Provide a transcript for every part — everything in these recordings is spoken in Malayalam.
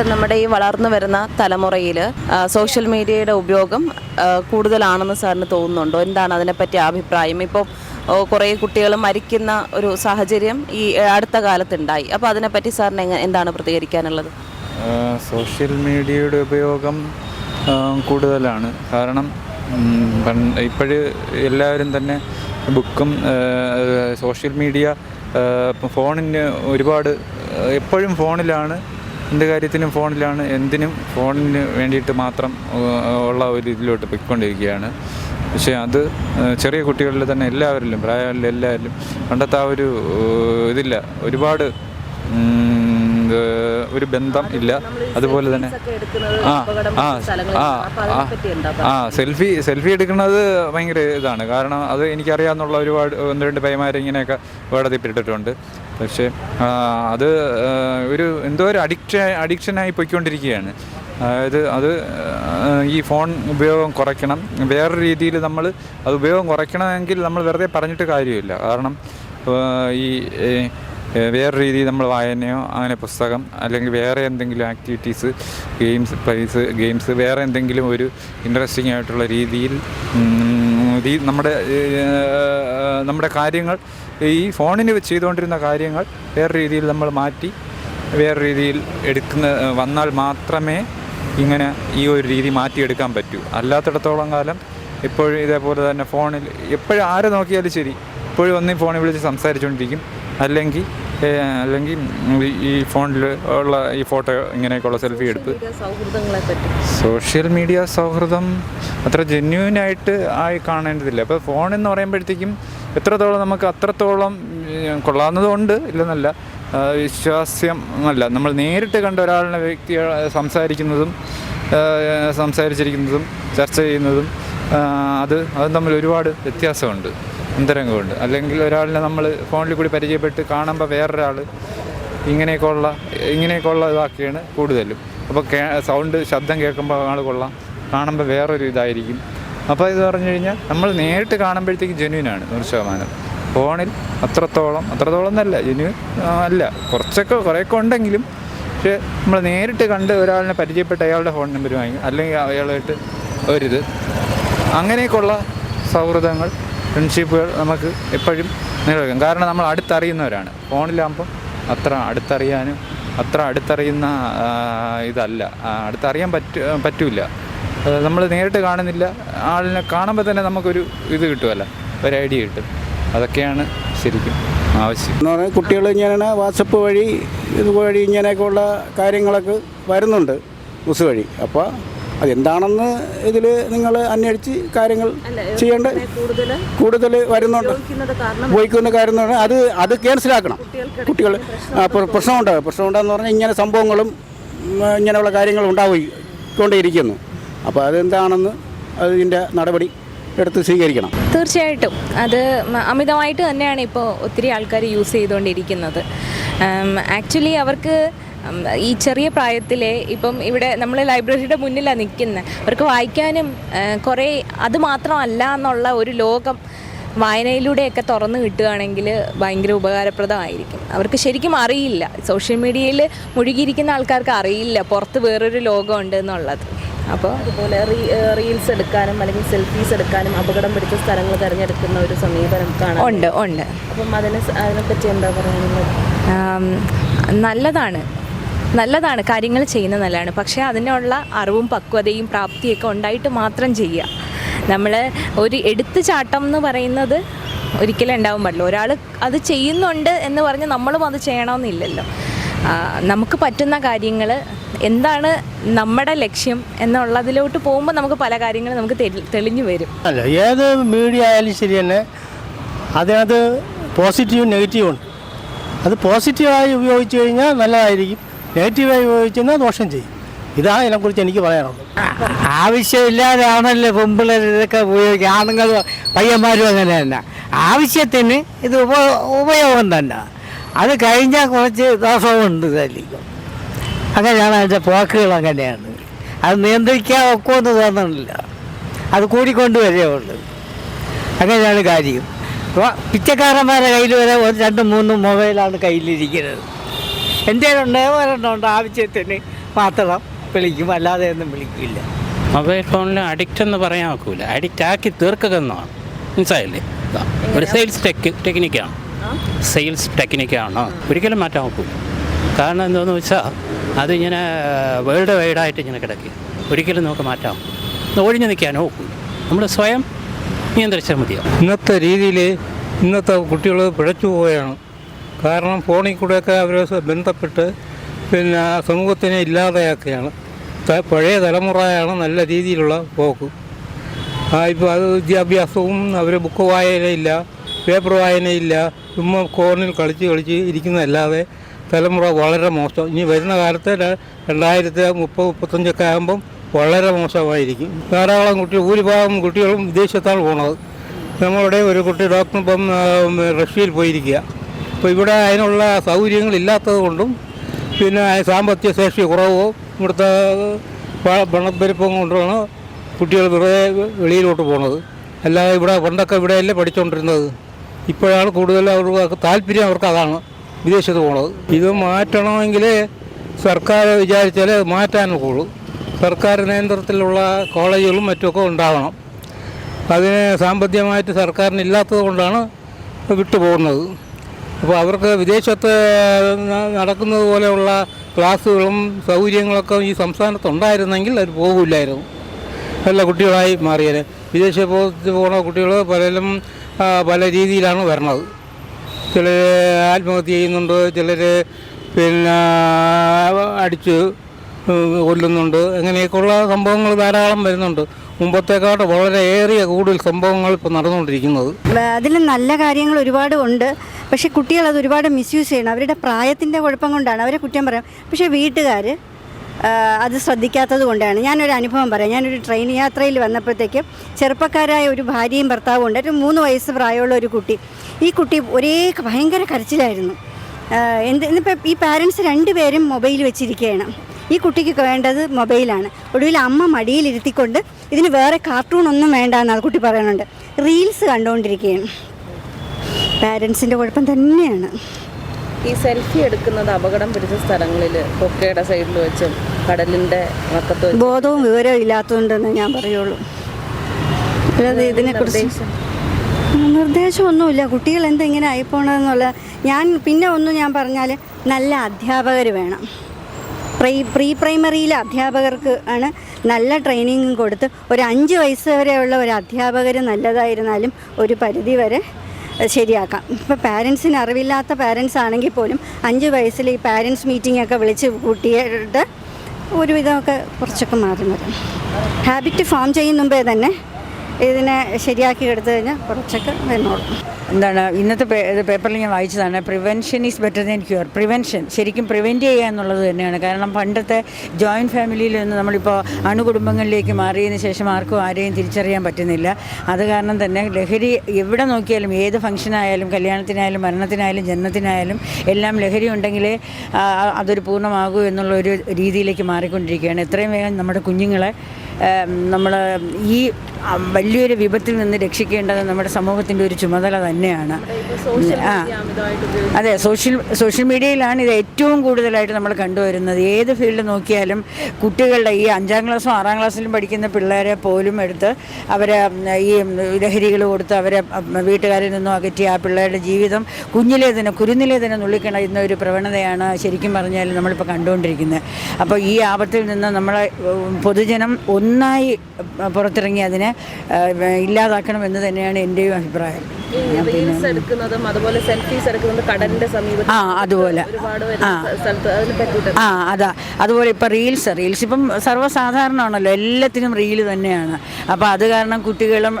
സർ നമ്മുടെ ഈ വളർന്നു വരുന്ന തലമുറയിൽ സോഷ്യൽ മീഡിയയുടെ ഉപയോഗം കൂടുതലാണെന്ന് സാറിന് തോന്നുന്നുണ്ടോ? എന്താണ് അതിനെപ്പറ്റി അഭിപ്രായം? ഇപ്പോൾ കുറേ കുട്ടികൾ മരിക്കുന്ന ഒരു സാഹചര്യം ഈ അടുത്ത കാലത്തുണ്ടായി. അപ്പോൾ അതിനെപ്പറ്റി സാറിന് എങ്ങനെ എന്താണ് പ്രതികരിക്കാനുള്ളത്? സോഷ്യൽ മീഡിയയുടെ ഉപയോഗം കൂടുതലാണ്. കാരണം ഇപ്പോഴ് എല്ലാവരും തന്നെ ബുക്കും സോഷ്യൽ മീഡിയ ഫോണിന് ഒരുപാട് എപ്പോഴും ഫോണിലാണ് എന്ത് കാര്യത്തിനും ഫോണിലാണ് എന്തിനും ഫോണിന് വേണ്ടിയിട്ട് മാത്രം ഉള്ള ഒരു ഇതിലോട്ട് പൊയ്ക്കൊണ്ടിരിക്കുകയാണ്. പക്ഷേ അത് ചെറിയ കുട്ടികളിൽ തന്നെ എല്ലാവരിലും പ്രായമുള്ള എല്ലാവരിലും പണ്ടത്തെ ആ ഒരു ഇതില്ല. ഒരുപാട് ഒരു ബന്ധം ഇല്ല. അതുപോലെ തന്നെ ആ ആ ആ ആ സെൽഫി സെൽഫി എടുക്കുന്നത് ഭയങ്കര ഇതാണ്. കാരണം അത് എനിക്കറിയാമെന്നുള്ള ഒരുപാട് ഒന്ന് രണ്ട് പേമാരിങ്ങനെയൊക്കെ ഇങ്ങനെയൊക്കെ വേടത്തിപ്പെട്ടിട്ടുണ്ട് പക്ഷേ അത് ഒരു എന്തോ ഒരു അഡിക്ഷൻ അഡിക്ഷനായി പോയിക്കൊണ്ടിരിക്കുകയാണ്. അതായത് അത് ഈ ഫോൺ ഉപയോഗം കുറയ്ക്കണം. വേറെ രീതിയിൽ നമ്മൾ അത് ഉപയോഗം കുറയ്ക്കണമെങ്കിൽ നമ്മൾ വെറുതെ പറഞ്ഞിട്ട് കാര്യമില്ല. കാരണം ഈ വേറെ രീതിയിൽ നമ്മൾ വായനയോ അങ്ങനെ പുസ്തകം അല്ലെങ്കിൽ വേറെ എന്തെങ്കിലും ആക്ടിവിറ്റീസ് ഗെയിംസ് പ്രൈസ് ഗെയിംസ് വേറെ എന്തെങ്കിലും ഒരു ഇൻട്രസ്റ്റിംഗ് ആയിട്ടുള്ള രീതിയിൽ നമ്മുടെ നമ്മുടെ കാര്യങ്ങൾ ഈ ഫോണിന് ചെയ്തുകൊണ്ടിരുന്ന കാര്യങ്ങൾ വേറെ രീതിയിൽ നമ്മൾ മാറ്റി വേറെ രീതിയിൽ എടുക്കുന്ന വന്നാൽ മാത്രമേ ഇങ്ങനെ ഈ ഒരു രീതി മാറ്റിയെടുക്കാൻ പറ്റൂ. അല്ലാത്തിടത്തോളം കാലം ഇപ്പോഴും ഇതേപോലെ തന്നെ ഫോണിൽ എപ്പോഴും ആരെ നോക്കിയാലും ശരി ഇപ്പോഴും ഒന്നും ഫോണിൽ വിളിച്ച് സംസാരിച്ചുകൊണ്ടിരിക്കും. അല്ലെങ്കിൽ അല്ലെങ്കിൽ ഈ- ഫോണിൽ ഉള്ള ഈ ഫോട്ടോ ഇങ്ങനെയൊക്കെയുള്ള സെൽഫി എടുത്ത്. സോഷ്യൽ മീഡിയ സൗഹൃദം അത്ര ജെന്യൂൻ ആയിട്ട് ആയി കാണേണ്ടതില്ല. അപ്പോൾ ഫോൺ എന്ന് പറയുമ്പോഴത്തേക്കും എത്രത്തോളം നമുക്ക് അത്രത്തോളം കൊള്ളാവുന്നതുകൊണ്ട് ഇല്ലെന്നല്ല വിശ്വാസ്യം അല്ല നമ്മൾ നേരിട്ട് കണ്ട ഒരാളിനെ വ്യക്തി സംസാരിക്കുന്നതും സംസാരിച്ചിരിക്കുന്നതും ചർച്ച ചെയ്യുന്നതും അത് അതും തമ്മിൽ ഒരുപാട് വ്യത്യാസമുണ്ട്. അന്തരംഗമുണ്ട്. അല്ലെങ്കിൽ ഒരാളിനെ നമ്മൾ ഫോണിൽ കൂടി പരിചയപ്പെട്ട് കാണുമ്പോൾ വേറൊരാൾ ഇങ്ങനെയൊക്കെയുള്ള ഇങ്ങനെയൊക്കെയുള്ള ഇതാക്കിയാണ് കൂടുതലും. അപ്പോൾ സൗണ്ട് ശബ്ദം കേൾക്കുമ്പോൾ ആൾ കൊള്ളാം. കാണുമ്പോൾ വേറൊരു ഇതായിരിക്കും. അപ്പോൾ ഇത് പറഞ്ഞു കഴിഞ്ഞാൽ നമ്മൾ നേരിട്ട് കാണുമ്പോഴത്തേക്ക് ജെന്യൂനാണ് നൂറ് ശതമാനം. ഫോണിൽ അത്രത്തോളം അത്രത്തോളം എന്നല്ല ജെന്യൂൻ അല്ല. കുറച്ചൊക്കെ കുറേയൊക്കെ ഉണ്ടെങ്കിലും പക്ഷേ നമ്മൾ നേരിട്ട് കണ്ട് ഒരാളിനെ പരിചയപ്പെട്ട് അയാളുടെ ഫോൺ നമ്പർ വാങ്ങി അല്ലെങ്കിൽ അയാളായിട്ട് ഒരിത് അങ്ങനെയൊക്കെയുള്ള സൗഹൃദങ്ങൾ ഫ്രണ്ട്ഷിപ്പുകൾ നമുക്ക് എപ്പോഴും നിലനിൽക്കും. കാരണം നമ്മൾ അടുത്തറിയുന്നവരാണ്. ഫോണിലാകുമ്പം അത്ര അടുത്തറിയാനും അത്ര അടുത്തറിയുന്ന ഇതല്ല. അടുത്തറിയാൻ പറ്റ പറ്റില്ല നമ്മൾ നേരിട്ട് കാണുന്നില്ല. ആളിനെ കാണുമ്പോൾ തന്നെ നമുക്കൊരു ഇത് കിട്ടുമല്ലോ ഒരു ഐഡിയ കിട്ടും. അതൊക്കെയാണ് ശരിക്കും ആവശ്യം. എന്ന് പറഞ്ഞാൽ കുട്ടികൾ ഇങ്ങനെ വാട്സപ്പ് വഴി ഇതുവഴി ഇങ്ങനെയൊക്കെയുള്ള കാര്യങ്ങളൊക്കെ വരുന്നുണ്ട്. ബസ് വഴി. അപ്പോൾ അതെന്താണെന്ന് ഇതിൽ നിങ്ങൾ അന്വേഷിച്ച് കാര്യങ്ങൾ ചെയ്യേണ്ട കൂടുതൽ കൂടുതൽ വരുന്നുണ്ട്. ഉപയോഗിക്കുന്ന കാര്യം എന്ന് പറഞ്ഞാൽ അത് അത് ക്യാൻസലാക്കണം കുട്ടികൾ പ്രശ്നമുണ്ട്. പ്രശ്നമുണ്ടെന്ന് പറഞ്ഞാൽ ഇങ്ങനെ സംഭവങ്ങളും ഇങ്ങനെയുള്ള കാര്യങ്ങൾ ഉണ്ടായിക്കൊണ്ടേയിരിക്കുന്നു അപ്പോൾ അതെന്താണെന്ന് അതിന്റെ നടപടി എടുത്ത് സ്വീകരിക്കണം. തീർച്ചയായിട്ടും. അത് അമിതമായിട്ട് തന്നെയാണ് ഇപ്പോൾ ഒത്തിരി ആൾക്കാർ യൂസ് ചെയ്തുകൊണ്ടിരിക്കുന്നത്. ആക്ച്വലി അവർക്ക് ഈ ചെറിയ പ്രായത്തിലെ ഇപ്പം ഇവിടെ നമ്മൾ ലൈബ്രറിയുടെ മുന്നിലാണ് നിൽക്കുന്നത് അവർക്ക് വായിക്കാനും കുറേ അത് മാത്രമല്ല എന്നുള്ള ഒരു ലോകം വായനയിലൂടെയൊക്കെ തുറന്നു കിട്ടുകയാണെങ്കിൽ ഭയങ്കര ഉപകാരപ്രദമായിരിക്കും. അവർക്ക് ശരിക്കും അറിയില്ല. സോഷ്യൽ മീഡിയയിൽ മുഴുകിയിരിക്കുന്ന ആൾക്കാർക്ക് അറിയില്ല. പുറത്ത് വേറൊരു ലോകമുണ്ട് എന്നുള്ളത്. അപ്പോൾ അതുപോലെ റീൽസ് എടുക്കാനും അല്ലെങ്കിൽ സെൽഫീസ് എടുക്കാനും അപകടം പിടിച്ച സ്ഥലങ്ങൾ തിരഞ്ഞെടുക്കുന്ന ഒരു സമീപനം കാണാം. ഉണ്ട് ഉണ്ട്. അപ്പം അതിനെ അതിനെപ്പറ്റി എന്താ പറയാനുള്ളത്? നല്ലതാണ്. നല്ലതാണ് കാര്യങ്ങൾ ചെയ്യുന്നത് നല്ലതാണ്. പക്ഷേ അതിനുള്ള അറിവും പക്വതയും പ്രാപ്തിയൊക്കെ ഉണ്ടായിട്ട് മാത്രം ചെയ്യുക. നമ്മൾ ഒരു എടുത്തു ചാട്ടം എന്ന് പറയുന്നത് ഒരിക്കലും ഉണ്ടാവും പാടില്ല. ഒരാൾ അത് ചെയ്യുന്നുണ്ട് എന്ന് പറഞ്ഞ് നമ്മളും അത് ചെയ്യണമെന്നില്ലല്ലോ. നമുക്ക് പറ്റുന്ന കാര്യങ്ങൾ എന്താണ് നമ്മുടെ ലക്ഷ്യം എന്നുള്ളതിലോട്ട് പോകുമ്പോൾ നമുക്ക് പല കാര്യങ്ങളും നമുക്ക് തെളിഞ്ഞു വരും. അല്ല ഏത് മീഡിയ ആയാലും ശരി തന്നെ അതിനകത്ത് പോസിറ്റീവും നെഗറ്റീവും ഉണ്ട്. അത് പോസിറ്റീവായി ഉപയോഗിച്ച് കഴിഞ്ഞാൽ നല്ലതായിരിക്കും. നെഗറ്റീവായി ഉപയോഗിച്ചെന്നാൽ ദോഷം ചെയ്യും. ഇതാണ് ഇതിനെക്കുറിച്ച് എനിക്ക് പറയാനുള്ളത്. ആവശ്യമില്ലാതാണല്ലോ പെമ്പിള്ളേർ ഇതൊക്കെ ഉപയോഗിക്കുക ആണുങ്ങളും പയ്യന്മാരും അങ്ങനെ തന്നെ. ആവശ്യത്തിന് ഇത് ഉപ ഉപയോഗം തന്നെ. അത് കഴിഞ്ഞാൽ കുറച്ച് ദോഷമുണ്ട് ഇതായിരിക്കും അങ്ങനെയാണ് അതിന്റെ പോക്കുകൾ അങ്ങനെയാണ്. അത് നിയന്ത്രിക്കാൻ ഒക്കുമെന്ന് തോന്നണില്ല. അത് കൂടിക്കൊണ്ട് വരേ ഉള്ളൂ. അങ്ങനെയാണ് കാര്യം. അപ്പോൾ പിച്ചക്കാരന്മാരുടെ കയ്യിൽ വരെ ഒരു രണ്ടും മൂന്നും മൊബൈലാണ് കയ്യിലിരിക്കുന്നത്. എന്റെ ഉണ്ട് ഒരെണ്ണം ഉണ്ട് ആവശ്യത്തിന് മാത്രം വിളിക്കും. അല്ലാതെ ഒന്നും വിളിക്കില്ല. മൊബൈൽ ഫോണിൽ അഡിക്റ്റ് എന്ന് പറയാൻ ഒക്കില്ല അഡിക്റ്റ് ആക്കി തീർക്കുക എന്നാണ് മനസ്സിലായില്ലേ ഒരു സെയിൽസ് ടെക് ടെക്നിക്കാണ് സെയിൽസ് ടെക്നിക്കാണ് ഒരിക്കലും മാറ്റാൻ ഒക്കില്ല കാരണം എന്താണെന്ന് വെച്ചാൽ അതിങ്ങനെ വേൾഡ് വൈഡായിട്ട് ഇങ്ങനെ കിടക്കുക ഒരിക്കലും നമുക്ക് മാറ്റാം ഒഴിഞ്ഞു നിൽക്കാൻ ഒക്കില്ല നമ്മൾ സ്വയം നിയന്ത്രിച്ചാൽ മതിയാവും. ഇന്നത്തെ രീതിയിൽ ഇന്നത്തെ കുട്ടികൾ പിഴച്ചു പോവുകയാണ്. കാരണം ഫോണിൽ കൂടെയൊക്കെ അവർ ബന്ധപ്പെട്ട് പിന്നെ സമൂഹത്തിനെ ഇല്ലാതെയാക്കുകയാണ്. ത- പഴയ തലമുറയാണ് നല്ല രീതിയിലുള്ള പോക്ക്. ഇപ്പോൾ അത് വിദ്യാഭ്യാസവും അവർ ബുക്ക് വായനയില്ല പേപ്പർ വായനയില്ല ചുമ്മാ ഫോണിൽ കളിച്ച് കളിച്ച് ഇരിക്കുന്നതല്ലാതെ തലമുറ വളരെ മോശം. ഇനി വരുന്ന കാലത്ത് രണ്ടായിരത്തി മുപ്പത് മുപ്പത്തഞ്ചൊക്കെ ആകുമ്പം വളരെ മോശമായിരിക്കും. ധാരാളം കുട്ടികൾ ഭൂരിഭാഗം കുട്ടികളും വിദേശത്താണ് പോണത്. നമ്മളുടെ ഒരു കുട്ടി ഡോക്ടർ ഇപ്പം റഷ്യയിൽ പോയിരിക്കുക. അപ്പോൾ ഇവിടെ അതിനുള്ള സൗകര്യങ്ങളില്ലാത്തത് കൊണ്ടും പിന്നെ സാമ്പത്തിക ശേഷി കുറവോ ഇവിടുത്തെ പണപ്പെരുപ്പം കൊണ്ടാണ് കുട്ടികൾ വെറുതെ വെളിയിലോട്ട് പോണത്. അല്ലാതെ ഇവിടെ പണ്ടൊക്കെ ഇവിടെയല്ലേ പഠിച്ചുകൊണ്ടിരുന്നത് ഇപ്പോഴാണ് കൂടുതൽ അവർക്ക് താല്പര്യം അവർക്ക് അതാണ് വിദേശത്ത് പോണത്. ഇത് മാറ്റണമെങ്കിൽ സർക്കാർ വിചാരിച്ചാൽ മാറ്റാനൊക്കുള്ളൂ സർക്കാർ നിയന്ത്രണത്തിലുള്ള കോളേജുകളും മറ്റുമൊക്കെ ഉണ്ടാവണം. അതിന് സാമ്പത്തികമായിട്ട് സർക്കാരിന് ഇല്ലാത്തത് കൊണ്ടാണ് വിട്ടുപോകുന്നത്. അപ്പോൾ അവർക്ക് വിദേശത്ത് നടക്കുന്നത് പോലെയുള്ള ക്ലാസ്സുകളും സൗകര്യങ്ങളൊക്കെ ഈ സംസ്ഥാനത്ത് ഉണ്ടായിരുന്നെങ്കിൽ അവർ പോകില്ലായിരുന്നു. നല്ല കുട്ടികളായി മാറിയത്. വിദേശ പോകുന്ന കുട്ടികൾ പലരും പല രീതിയിലാണ് വരണത്. ചിലർ ആത്മഹത്യ ചെയ്യുന്നുണ്ട് ചിലർ പിന്നെ അടിച്ച് കൊല്ലുന്നുണ്ട്. അങ്ങനെയൊക്കെയുള്ള സംഭവങ്ങൾ ധാരാളം വരുന്നുണ്ട്. മുമ്പത്തേക്കാട്ട് വളരെ ഏറിയ കൂടുതൽ സംഭവങ്ങൾ ഇപ്പോൾ നടന്നുകൊണ്ടിരിക്കുന്നത്. അതിൽ നല്ല കാര്യങ്ങൾ ഒരുപാട് ഉണ്ട്. പക്ഷേ കുട്ടികൾ അത് ഒരുപാട് മിസ്യൂസ് ചെയ്യണം. അവരുടെ പ്രായത്തിന്റെ കുഴപ്പം കൊണ്ടാണ്. അവരെ കുറ്റം പറയാം. പക്ഷേ വീട്ടുകാർ അത് ശ്രദ്ധിക്കാത്തത് കൊണ്ടാണ്. ഞാനൊരു അനുഭവം പറയാം. ഞാനൊരു ട്രെയിൻ യാത്രയിൽ വന്നപ്പോഴത്തേക്കും ചെറുപ്പക്കാരായ ഒരു ഭാര്യയും ഭർത്താവും ഉണ്ട്. ഒരു മൂന്ന് വയസ്സ് പ്രായമുള്ള ഒരു കുട്ടി. ഈ കുട്ടി ഒരേ ഭയങ്കര കരച്ചിലായിരുന്നു. എന്ത് ഇന്നിപ്പോൾ ഈ പാരൻസ് രണ്ടുപേരും മൊബൈൽ വെച്ചിരിക്കുകയാണ്. ഈ കുട്ടിക്ക് വേണ്ടത് മൊബൈലാണ് ഒടുവിൽ അമ്മ മടിയിലിരുത്തിക്കൊണ്ട് ഇതിന് വേറെ കാർട്ടൂൺ ഒന്നും വേണ്ട എന്ന് ആ കുട്ടി പറയുന്നുണ്ട്. റീൽസ് കണ്ടുകൊണ്ടിരിക്കുകയാണ് പാരൻസിന്റെ കുഴപ്പം തന്നെയാണ്. ഈ സെൽഫി എടുക്കുന്നത് അപകടം പിടിച്ച സ്ഥലങ്ങളിൽ കൊക്കയുടെ സൈഡിൽ വെച്ചും കടലിന്റെ വക്കത്ത് ബോധവും വിവരവും ഇല്ലാത്തതുകൊണ്ടെന്ന് ഞാൻ പറയുള്ളൂ. അല്ലാതെ ഇതിനെക്കുറിച്ച് നിർദ്ദേശമൊന്നുമില്ല. കുട്ടികൾ എന്തെങ്ങനെ ആയിപ്പോണെന്നുള്ള ഞാൻ പിന്നെ ഒന്നും ഞാൻ പറഞ്ഞാൽ നല്ല അധ്യാപകർ വേണം. പ്രീ പ്രീ പ്രൈമറിയിലെ അധ്യാപകർക്ക് ആണ് നല്ല ട്രെയിനിങ്ങും കൊടുത്ത് ഒരു അഞ്ച് വയസ്സ് വരെയുള്ള ഒരു അധ്യാപകർ നല്ലതായിരുന്നാലും ഒരു പരിധി വരെ ശരിയാക്കാം. ഇപ്പോൾ പാരൻസിന് അറിവില്ലാത്ത പാരൻസ് ആണെങ്കിൽ പോലും അഞ്ച് വയസ്സിൽ ഈ പാരൻസ് മീറ്റിംഗ് ഒക്കെ വിളിച്ച് കൂട്ടിയിട്ട് ഒരുവിധമൊക്കെ കുറച്ചൊക്കെ മാറി വരും ഹാബിറ്റ് ഫോം ചെയ്യുന്ന മുമ്പേ തന്നെ ഇതിനെ ശരിയാക്കി എടുത്തു കഴിഞ്ഞാൽ കുറച്ചൊക്കെ വന്നോളും എന്താണ് ഇന്നത്തെ പേപ്പറിൽ ഞാൻ വായിച്ചതാണ് prevention is better than cure prevention ശരിക്കും പ്രിവെന്റ് ചെയ്യുക എന്നുള്ളത് തന്നെയാണ്. കാരണം പണ്ടത്തെ ജോയിന്റ് ഫാമിലിയിൽ നിന്ന് നമ്മളിപ്പോൾ അണുകുടുംബങ്ങളിലേക്ക് മാറിയതിന് ശേഷം ആർക്കും ആരെയും തിരിച്ചറിയാൻ പറ്റുന്നില്ല. അത് കാരണം തന്നെ ലഹരി എവിടെ നോക്കിയാലും ഏത് ഫംഗ്ഷനായാലും കല്യാണത്തിനായാലും മരണത്തിനായാലും ജന്മത്തിനായാലും എല്ലാം ലഹരി ഉണ്ടെങ്കിലേ അതൊരു പൂർണമാകൂ എന്നുള്ള ഒരു രീതിയിലേക്ക് മാറിക്കൊണ്ടിരിക്കുകയാണ്. എത്രയും വേഗം നമ്മുടെ കുഞ്ഞുങ്ങളെ നമ്മൾ ഈ വലിയൊരു വിപത്തിൽ നിന്ന് രക്ഷിക്കേണ്ടത് നമ്മുടെ സമൂഹത്തിന്റെ ഒരു ചുമതല തന്നെയാണ്. ആ. അതെ സോഷ്യൽ സോഷ്യൽ മീഡിയയിലാണ് ഇത് ഏറ്റവും കൂടുതലായിട്ട് നമ്മൾ കണ്ടുവരുന്നത്. ഏത് ഫീൽഡ് നോക്കിയാലും കുട്ടികളുടെ ഈ അഞ്ചാം ക്ലാസ്സും ആറാം ക്ലാസ്സിലും പഠിക്കുന്ന പിള്ളേരെ പോലും എടുത്ത് അവരെ ഈ ലഹരികൾ കൊടുത്ത് അവരെ വീട്ടുകാരിൽ നിന്നും അകറ്റി ആ പിള്ളേരുടെ ജീവിതം കുഞ്ഞിലേ തന്നെ കുരുന്നിലെ തന്നെ നുള്ളിക്കണയുന്ന ഒരു പ്രവണതയാണ് ശരിക്കും പറഞ്ഞാൽ നമ്മളിപ്പോൾ കണ്ടുകൊണ്ടിരിക്കുന്നത്. അപ്പോൾ ഈ ആപത്തിൽ നിന്ന് നമ്മളെ പൊതുജനം ഒന്നായി പുറത്തിറങ്ങി അതിനെ ഇല്ലാതാക്കണം എന്ന് തന്നെയാണ് എന്റെയും അഭിപ്രായം. റീൽസ് എടുക്കുന്നതും അതുപോലെ സെൽഫീസ് എടുക്കുന്നതും കടലിന്റെ ആ അതുപോലെ. ആ. അതാ. അതുപോലെ ഇപ്പം റീൽസ് റീൽസ് ഇപ്പം സർവസാധാരണമാണല്ലോ. എല്ലാത്തിനും റീൽ തന്നെയാണ്. അപ്പോൾ അത് കാരണം കുട്ടികളും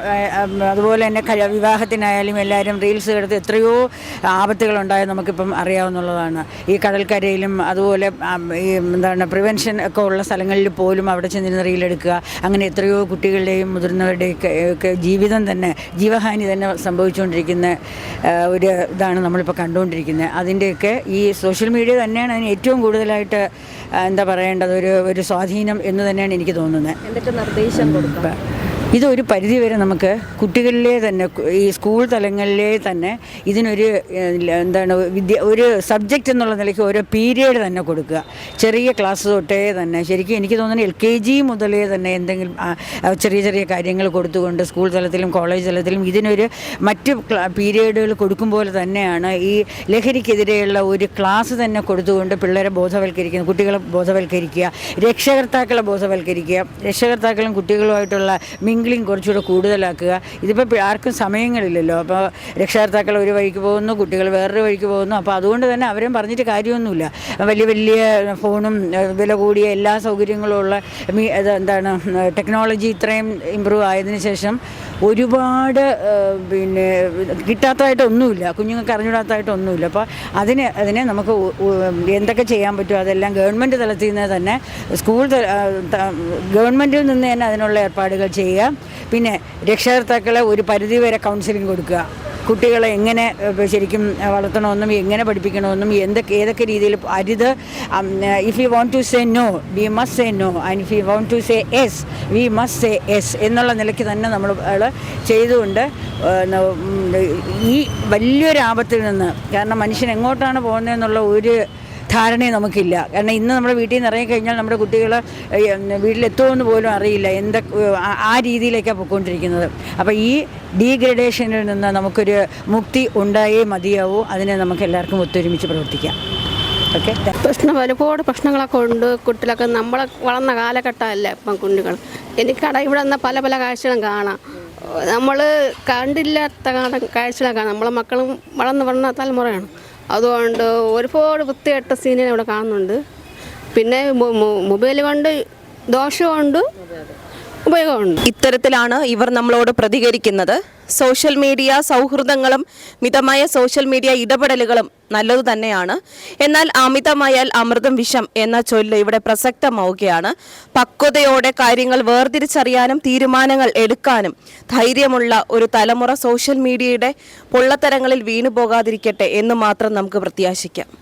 അതുപോലെ തന്നെ വിവാഹത്തിനായാലും എല്ലാവരും റീൽസ് എടുത്ത് എത്രയോ ആപത്തുകളുണ്ടായ നമുക്കിപ്പം അറിയാവുന്നതാണ് ഈ കടൽക്കരയിലും അതുപോലെ ഈ എന്താണ് പ്രിവെൻഷൻ ഒക്കെ ഉള്ള സ്ഥലങ്ങളിൽ പോലും അവിടെ ചെന്നിരുന്ന് റീലെടുക്കുക അങ്ങനെ എത്രയോ കുട്ടികളുടെയും മുതിർന്നവരുടെയൊക്കെ ഒക്കെ ജീവിതം തന്നെ ജീവഹാനി തന്നെ സംഭവിച്ചുകൊണ്ടിരിക്കുന്ന ഒരു ഇതാണ് നമ്മളിപ്പോൾ കണ്ടുകൊണ്ടിരിക്കുന്നത്. അതിന്റെയൊക്കെ ഈ സോഷ്യൽ മീഡിയ തന്നെയാണ് അതിന് ഏറ്റവും കൂടുതലായിട്ട് എന്താ പറയേണ്ടത്? ഒരു ഒരു സ്വാധീനം എന്ന് തന്നെയാണ് എനിക്ക് തോന്നുന്നത്. എന്തൊക്കെ നിർദ്ദേശം കൊടുക്കാം ഇതൊരു പരിധിവരെ നമുക്ക് കുട്ടികളിലെ തന്നെ ഈ സ്കൂൾ തലങ്ങളിലെ തന്നെ ഇതിനൊരു എന്താണ് വിദ്യ ഒരു സബ്ജക്റ്റ് എന്നുള്ള നിലയ്ക്ക് ഓരോ പീരിയഡ് തന്നെ കൊടുക്കുക. ചെറിയ ക്ലാസ് തൊട്ടേ തന്നെ ശരിക്കും എനിക്ക് തോന്നുന്നത് എൽ കെ ജി മുതലേ തന്നെ എന്തെങ്കിലും ചെറിയ ചെറിയ കാര്യങ്ങൾ കൊടുത്തുകൊണ്ട് സ്കൂൾ തലത്തിലും കോളേജ് തലത്തിലും ഇതിനൊരു മറ്റ് പീരിയഡുകൾ കൊടുക്കുമ്പോൾ തന്നെയാണ് ഈ ലഹരിക്കെതിരെയുള്ള ഒരു ക്ലാസ് തന്നെ കൊടുത്തുകൊണ്ട് പിള്ളേരെ ബോധവൽക്കരിക്കുന്നത് കുട്ടികളെ ബോധവൽക്കരിക്കുക രക്ഷകർത്താക്കളെ ബോധവൽക്കരിക്കുക രക്ഷകർത്താക്കളും കുട്ടികളുമായിട്ടുള്ള മിംഗ്ലിങ് കുറച്ചുകൂടെ കൂടുതലാക്കുക. ഇതിപ്പോൾ ആർക്കും സമയങ്ങളില്ലല്ലോ. അപ്പോൾ രക്ഷകർത്താക്കൾ ഒരു വഴിക്ക് പോകുന്നു കുട്ടികൾ വേറൊരു വഴിക്ക് പോകുന്നു. അപ്പോൾ അതുകൊണ്ട് തന്നെ അവരും പറഞ്ഞിട്ട് കാര്യമൊന്നുമില്ല. വലിയ വലിയ ഫോണും വില കൂടിയ എല്ലാ സൗകര്യങ്ങളും ഉള്ള മീ- ഇത് എന്താണ് ടെക്നോളജി ഇത്രയും ഇമ്പ്രൂവ് ആയതിനു ശേഷം ഒരുപാട് പിന്നെ കിട്ടാത്തതായിട്ടൊന്നുമില്ല. കുഞ്ഞുങ്ങൾക്ക് അറിഞ്ഞിടാത്തതായിട്ടൊന്നുമില്ല അപ്പോൾ അതിന് അതിനെ നമുക്ക് എന്തൊക്കെ ചെയ്യാൻ പറ്റുമോ അതെല്ലാം ഗവൺമെന്റ് തലത്തിൽ നിന്ന് തന്നെ സ്കൂൾ ഗവൺമെന്റിൽ നിന്ന് തന്നെ അതിനുള്ള ഏർപ്പാടുകൾ ചെയ്യുക. പിന്നെ രക്ഷകർത്താക്കളെ ഒരു പരിധിവരെ കൗൺസിലിംഗ് കൊടുക്കുക. കുട്ടികളെ എങ്ങനെ ശരിക്കും വളർത്തണമെന്നും എങ്ങനെ പഠിപ്പിക്കണമെന്നും എന്തൊക്കെ ഏതൊക്കെ രീതിയിൽ അരുത് if you want to say no we must say no and if you want to say yes we must say yes എന്നുള്ള നിലയ്ക്ക് തന്നെ നമ്മൾ ചെയ്തുകൊണ്ട് ഈ വലിയൊരു ആപത്തിൽ നിന്ന് കാരണം മനുഷ്യൻ എങ്ങോട്ടാണ് പോകുന്നതെന്നുള്ള ഒരു ധാരണയും നമുക്കില്ല. കാരണം ഇന്ന് നമ്മുടെ വീട്ടിൽ നിന്ന് ഇറങ്ങിക്കഴിഞ്ഞാൽ നമ്മുടെ കുട്ടികൾ വീട്ടിലെത്തുമെന്ന് പോലും അറിയില്ല എന്തൊക്കെ ആ- രീതിയിലേക്കാണ് പോയിക്കൊണ്ടിരിക്കുന്നത് അപ്പോൾ ഈ ഡീഗ്രഡേഷനിൽ നിന്ന് നമുക്കൊരു മുക്തി ഉണ്ടായേ മതിയാവൂ. അതിനെ നമുക്ക് എല്ലാവർക്കും ഒത്തൊരുമിച്ച് പ്രവർത്തിക്കാം. ഓക്കെ? പ്രശ്നം ഒരുപാട് പ്രശ്നങ്ങളൊക്കെ ഉണ്ട് കുട്ടികളൊക്കെ. നമ്മളെ വളർന്ന കാലഘട്ടമല്ല ഇപ്പം കുഞ്ഞുങ്ങൾ. എനിക്കട ഇവിടെ നിന്ന് പല പല കാഴ്ചകളും കാണാം. നമ്മൾ കണ്ടില്ലാത്ത കാഴ്ചകളൊക്കെ നമ്മളെ മക്കളും വളർന്ന് വളർന്ന തലമുറയാണ്. അതുകൊണ്ട് ഒരുപാട് വൃത്തികെട്ട സീനുകൾ ഇവിടെ കാണുന്നുണ്ട്. പിന്നെ മൊബൈൽ കൊണ്ട് ദോഷമുണ്ട് ഉപയോഗമുണ്ട്. ഇത്തരത്തിലാണ് ഇവർ നമ്മളോട് പ്രതികരിക്കുന്നത്. സോഷ്യൽ മീഡിയ സൗഹൃദങ്ങളും മിതമായ സോഷ്യൽ മീഡിയ ഇടപെടലുകളും നല്ലതു തന്നെയാണ്. എന്നാൽ അമിതമായാൽ അമൃതം വിഷം എന്ന ചൊല്ല് ഇവിടെ പ്രസക്തമാവുകയാണ്. പക്വതയോടെ കാര്യങ്ങൾ വേർതിരിച്ചറിയാനും തീരുമാനങ്ങൾ എടുക്കാനും ധൈര്യമുള്ള ഒരു തലമുറ സോഷ്യൽ മീഡിയയുടെ പൊള്ളത്തരങ്ങളിൽ വീണു പോകാതിരിക്കട്ടെ എന്ന് മാത്രം നമുക്ക് പ്രത്യാശിക്കാം.